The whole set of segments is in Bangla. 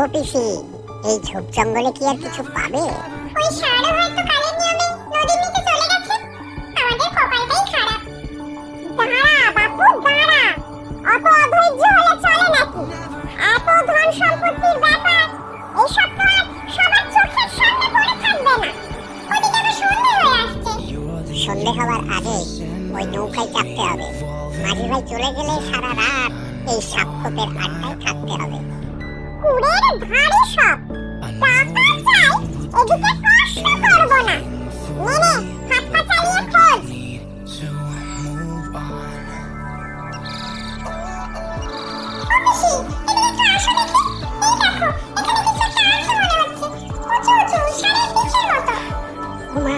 ও পিসি এই ঝোপ জঙ্গলে কি আর কিছু পাবে? ওই ষাঁড়ও হয়তো কালের নিয়মে নদীর নিচে চলে গেছে। আমাদের কপালটাই খারাপ। দাঁড়া বাপু দাঁড়া। অত অধৈর্য হলে চলে নাকি? এত ধন সম্পত্তির ব্যাপার এসব তো আর সবার চোখের সামনে পড়ে থাকবে না। ওদিকে আবার সন্ধে হয়ে আসছে। সন্ধে হওয়ার আগে ওই নৌকায় চাপতে হবে। মাঝি ভাই চলে গেলে সারা রাত এই সাপখোপের আড্ডায় থাকতে হবে। কুড়ের ধারে সব টাকা চাই এদিকে কষ্ট করব না। নে নে হাত পা চালিয়ে খোঁজ মনে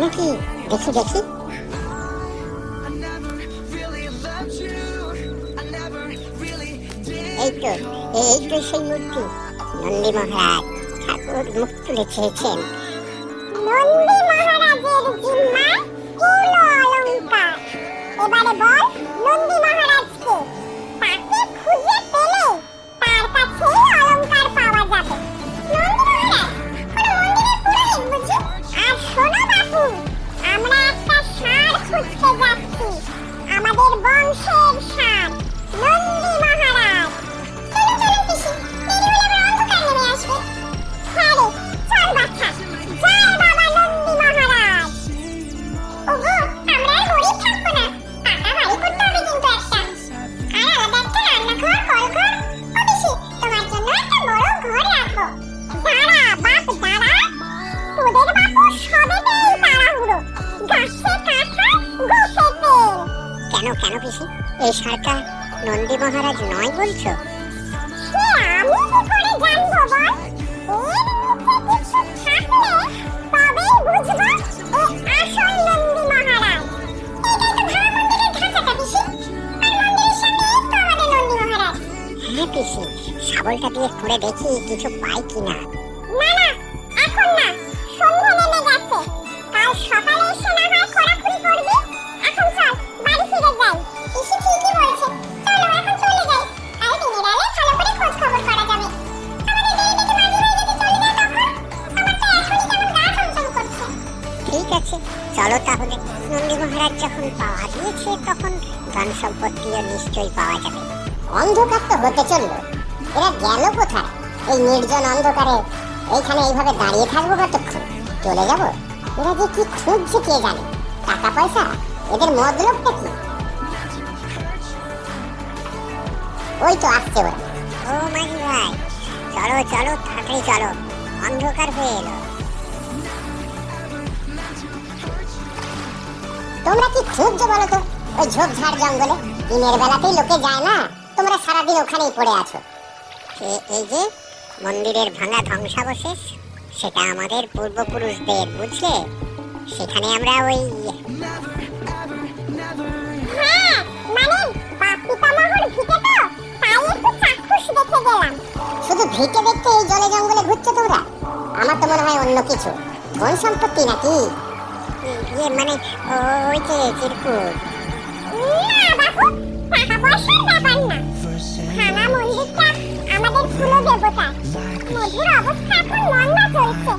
নাকি দেখি এই তো সেই মূর্তি? নন্দী মহারাজ ঠাকুর মুখ তুলে নন্দী মহারাজের জিম্মায় পিসি এই ষাঁড়টা নন্দী মহারাজ নয় বলছো? আমি কি করে জানব বল। এর নিচে কিছু থাকলে তবেই বুঝব এ আসল নন্দী মহারাজ। এটাই তো ভাড়া মন্দিরের ঢাকাটা পিসি আর মন্দিরের সামনে এই তো আমাদের নন্দী মহারাজ। হ্যাঁ পিসি শাবলটা দিয়ে খুঁড়ে দেখি কিছু পাই কিনা। না না এখন না সন্ধ্যা নেমে গেছে। কাল সকালে চলো তাহলে নন্দী মহারাজ যখন পাওয়া দিয়েছে তখন ধন সম্পত্তিও নিশ্চয়ই পাওয়া যাবে। অন্ধকার তো হতে চলল। এরা গেল কোথায়? এই নির্জন অন্ধকারে এইখানে এইভাবে দাঁড়িয়ে থাকব কতক্ষণ? চলে যাব? এরা যে কি খুঁজছে কে জানে? টাকা পয়সা? এদের মতলবটা কি? ওই তো আসছে ওরা। ও মাঝি ভাই চলো চলো তাড়াতাড়ি চলো। অন্ধকার হয়ে এলো। তোমরা কি খুঁজছো বলো তো? ওই ঝোপঝাড় জঙ্গলে। দিনের বেলাতেই লোকে যায় না? তোমরা সারাদিন ওখানেই পড়ে আছো। এই যে মন্দিরের ভাঙা ধ্বংসাবশেষ সেটা আমাদের পূর্বপুরুষদের বুঝলে? সেখানে আমরা ওই হ্যাঁ মানে বাপ পিতামহর ভিটে তো তাই একটু চাক্ষুষ দেখে গেলাম। শুধু ভিটে দেখতে এই জলে জঙ্গলে ঘুরছো তোমরা? আমার তো মনে হয় অন্য কিছু। ধন সম্পত্তি নাকি? ইয়ে মানে ওই যে চিরকুট। না, বাপু, টাকা পয়সার ব্যাপার না। ভাঙা মন্দিরটা আমাদের কুলদেবতা মধুর অবস্থা এখন মন্দা চলছে।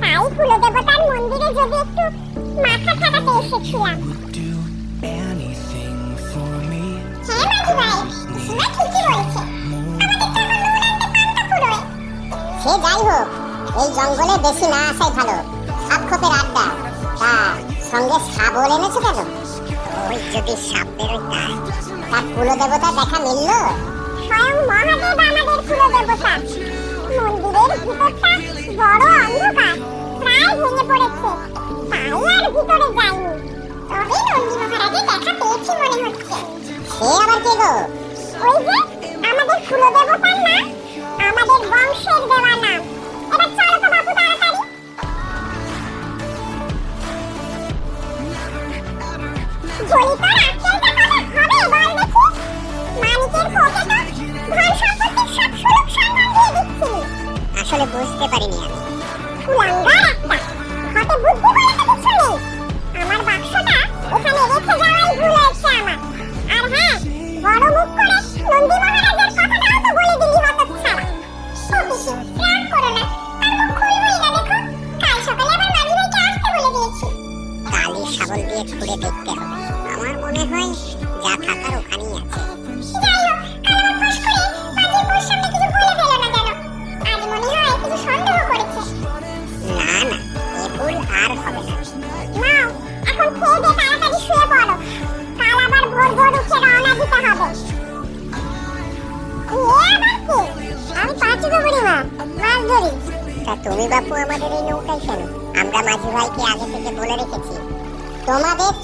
তাই কুলদেবতার মন্দিরে যদি একটু মাথা ঠাকাতে এসেছিলাম. হ্যাঁ সে যাই হোক, এই জঙ্গলে বেশি না আসাই ভালো। সাপ খোপের আড্ডা। তা সঙ্গে সাবল এনেছো কেন? ওই যদি সাপ বেরোয় তার তার কুলদেবতা দেখা মিলল? স্বয়ং মহাদেব আমাদের কুলদেবতা। মন্দিরের ভিতরটা বড় অন্ধকার প্রায় ভেঙে পড়েছে। তাই আর ভিতরে যাইনি। তবে নন্দী মহারাজের দেখা পেয়েছি মনে হচ্ছে। সে আবার কে গো? ওই যে আমাদের কুলদেবতার নাম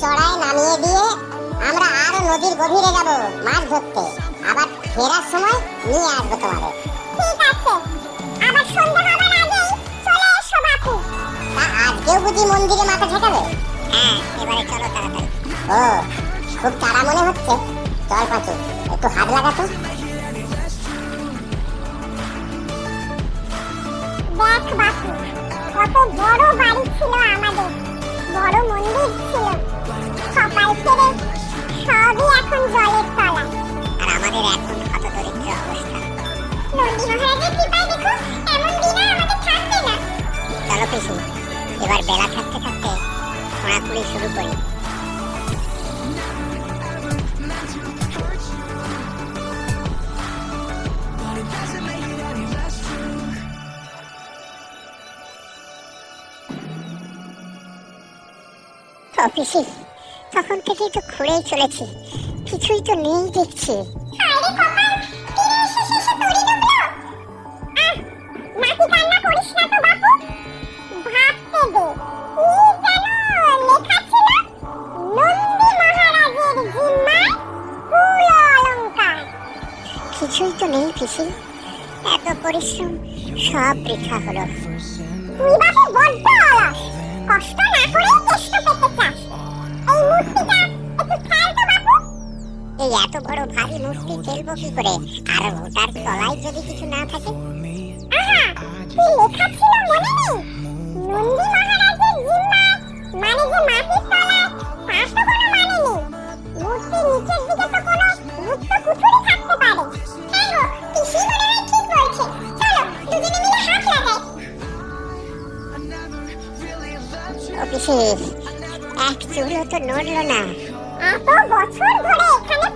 চড়ায় নামিয়ে দিয়ে আমরা আরও নদীর গভীরে যাব মাছ ধরতে। আবার ফেরার সময় নিয়ে আসব তোমাদের। ঠিক আছে। আবার সন্ধ্যা হবার আগেই চলে এসো বাপু। তা আজকেও বুঝি মন্দিরে মাথা ঠেকাবে হ্যাঁ এবারে চলো তাড়াতাড়ি। ও খুব তাড়া মনে হচ্ছে। চল পাচু একটু হাত লাগাতো দেখ বাপু কত বড় বাড়ি ছিল আমাদের। বড় মন্দির ছিল। সকাল সবই এখন জলের তলায় আর আমাদের এখন কত অবস্থা? নন্দী মহারাজের কৃপায় দেখো এমন দিনে আমাদের থাকবে না। চলো পিসি এবার বেলা থাকতে থাকতে খোঁড়াখুড়ি শুরু করি। অফিসে তখন থেকেই তো খুঁড়েই চলেছি। কিছুই তো নেই দেখছি। কিছুই তো নেই পিসি। এত পরিশ্রম সব বৃথা হলো। এই এত বড় ভারী মূর্তি ফেলব কি করে? আর ওটার তলায় যদি কিছু না থাকে? মনে মানে হ্যাঁ এক চুলও তো নড়লো না। এত বছর ধরে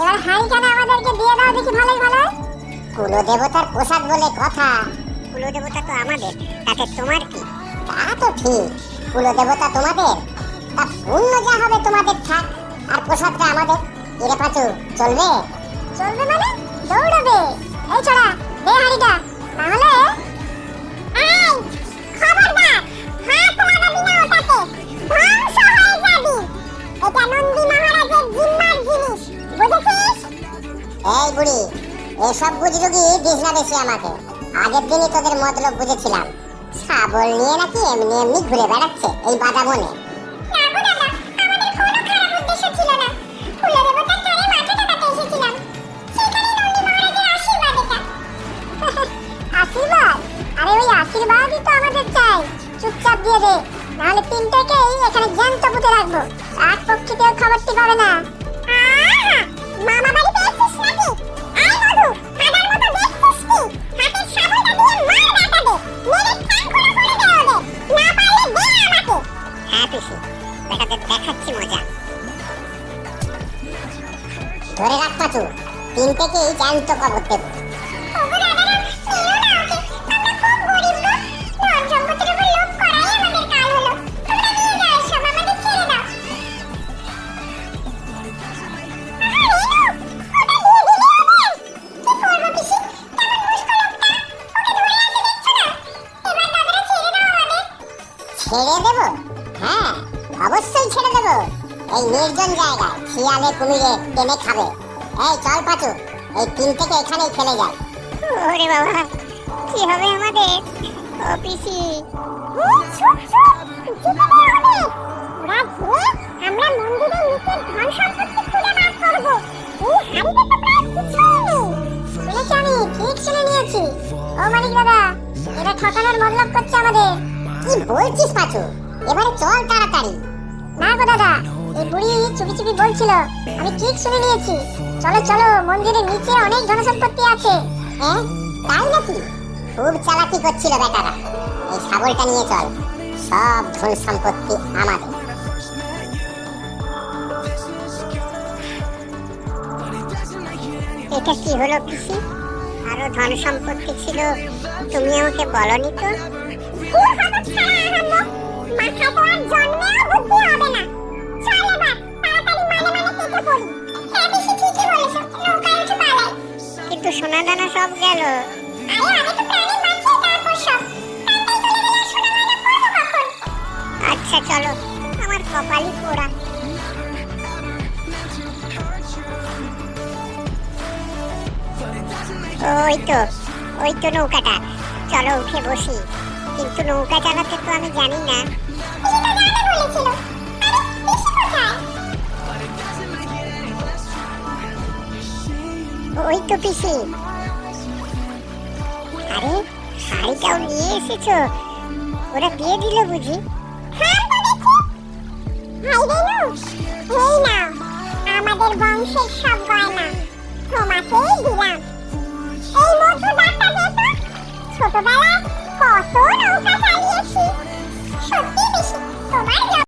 এবার হাঁড়িখানা আমাদেরকে দিয়ে দাও দেখি ভালোই ভালো কুলদেবতার প্রসাদ বলে কথা। কুলদেবতা তো আমাদের তাতে তোমার কি? তা তো ঠিক। কুলদেবতা তোমাদের? তা পুণ্য যা হবে তোমাদের থাক। আর প্রসাদটা আমাদের। এরে পাচু চলবে? চলবে মানে? দৌড়াবে। এই ছড়া দে হাঁড়িটা। এসব বুঝলুগি দিস না বেশি আমাকে। আগের দিনই তোদের মতলব বুঝেছিলাম। শাবল নিয়ে নাকি এমনি এমনি ঘুরে বেড়াচ্ছে এই বাদা বনে। আরে ওই আশীর্বাদই তো আমাদের চাই। চুপচাপ দিয়ে দে নাহলে তিনটাকেই এখানে জ্যান্ত পুঁতে রাখব। এক পক্ষে কেউ খবরটি পাবে না। মামা বাড়ি শিয়ালে কুমিরে টেনে খাবে এই চল পাচু এই তিন থেকে এখানেই ফেলে যায় ওরে বাবা কি হবে আমাদের ও পিসি। ওরা আমরা মন্দিরের নিচের ধন সম্পত্তি খুলে করব। তো প্রায় নেই। আমি, ঠিক শুনে নিয়েছি। ও মানিক দাদা, ঠকানোর মতলব করছে আমাদের। কি বলছিস পাচু এবারে চল তাড়াতাড়ি না গো দাদা এই বুড়ি চুপি চুপি বলছিল আমি ঠিক শুনে নিয়েছি। চলো চলো মন্দিরের নিচে অনেক ধনসম্পত্তি আছে। হ্যাঁ? তাই নাকি? খুব চালাকি করছিল বেটারা। এই ছাগলটা নিয়ে চল। সব ধন সম্পত্তি আমাদের। এটা কি হলো পিসি? আরও ধন সম্পত্তি ছিল? তুমি আমাকে বলনি তো আর জন্মেও বুদ্ধি হবে না। হ্যাঁ কিন্তু সোনা দানা সব গেল। আচ্ছা চলো। আমার কপালই পোড়া। ওই তো ওই তো নৌকাটা। চলো, উঠে বসি। কিন্তু নৌকা চালাতে তো আমি জানি না। ওই তো পিসি। আরে, শাড়িটাও নিয়ে এসেছ? ওরা দিয়ে দিল বুঝি। হ্যাঁ এই নাও, আমাদের সব গয়না। তোমাকেই দিলাম। এই মধু ছোটবেলায় কত নৌকা চালিয়েছি।